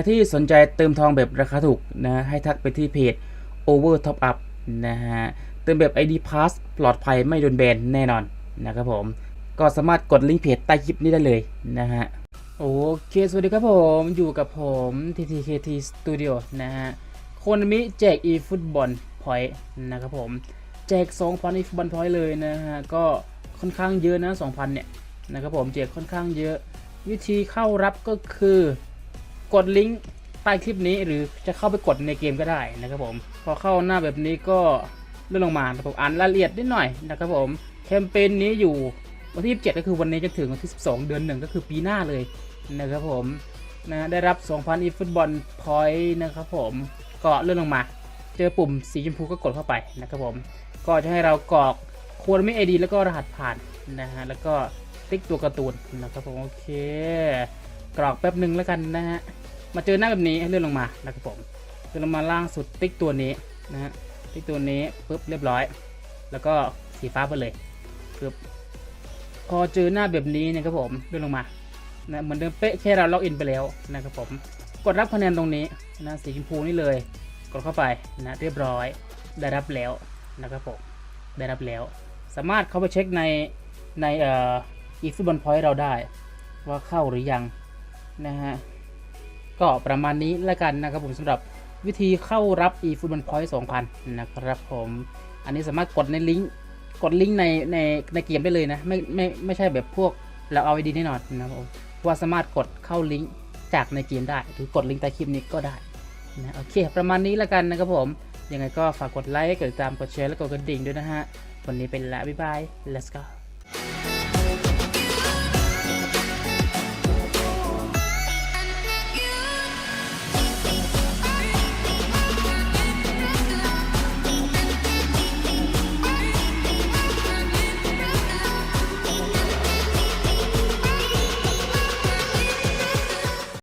รที่สนใจเติมทองแบบราคาถูกนะ ให้ทักไปที่เพจ Over Top Up นะฮะ เติมแบบ ID Pass ปลอดภัยไม่โดนแบนแน่นอนนะครับผม ก็สามารถกดลิงก์เพจใต้คลิปนี้ได้เลยนะฮะ โอเค สวัสดีครับผม อยู่กับผม TTKT Studio นะฮะ คนมิแจก e ฟุตบอลพอยต์นะครับผม แจก 2,000 e ฟุตบอลพอยต์เลยนะฮะ ก็ค่อนข้างเยอะนะ 2,000 เนี่ยนะครับผม แจกค่อนข้างเยอะ วิธีเข้ารับก็คือ กดลิงก์ใต้คลิปนี้หรือจะเข้าไปกดในเกมก็ได้นะครับผม พอเข้าหน้าแบบนี้ก็เลื่อนลงมาผมอ่านรายละเอียดนิดหน่อยนะครับผมแคมเปญนี้อยู่วันที่ 27 ก็คือวันนี้จนถึงวันที่ 12 เดือนหนึ่งก็คือปีหน้าเลยนะครับผมนะได้รับ 2,000อีฟุตบอลพอยต์นะครับผมก็เลื่อนลงมา เจอปุ่มสีชมพูก็กดเข้าไปนะครับผม ก็จะให้เรากรอกควรไม่ไอดีแล้วก็รหัสผ่านนะฮะแล้วก็ติ๊กตัวการ์ตูนนะครับผมโอเค กรอกแป๊บหนึ่งแล้วกันนะฮะ มาเจอหน้าแบบนี้ให้เลื่อนลงมานะครับผมเลื่อนลงมาล่างสุดติ๊กตัวนี้นะฮะติ๊กตัวนี้ปุ๊บเรียบร้อย แล้วก็สีฟ้าไปเลยปึ๊บพอเจอหน้าแบบนี้นะครับผมเลื่อนลงมานะเหมือนเดิมเป๊ะแค่เราล็อกอินไปแล้วนะครับผมกดรับคะแนนตรงนี้นะสีชมพูนี่เลย กดเข้าไปนะเรียบร้อยได้รับแล้วนะครับผมได้รับแล้ว สามารถเข้าไปเช็คในในเอ่ออีฟุตบอลพอยต์เราได้ ว่าเข้าหรือยังนะฮะ ก็ประมาณนี้แล้วกันนะครับผมสำหรับวิธีเข้ารับ e f o o t b a l l point 2,000 นะครับผมอันนี้สามารถกดในลิงก์กดลิงก์ในในในเกมได้เลยนะ ไม่ไม่ไม่ใช่แบบพวกเราเอาไอดีแน่นอนนะครับผมว่าสามารถกดเข้าลิงก์จากในเกมได้ หรือกดลิงก์ใต้คลิปนี้ก็ได้นะโอเค ประมาณนี้แล้วกันนะครับผมยังไงก็ฝากกดไลค์กดติดตามกดแชร์และกดกระดิ่งด้วยนะฮะวันนี้เป็นละบ๊ายบาย let's go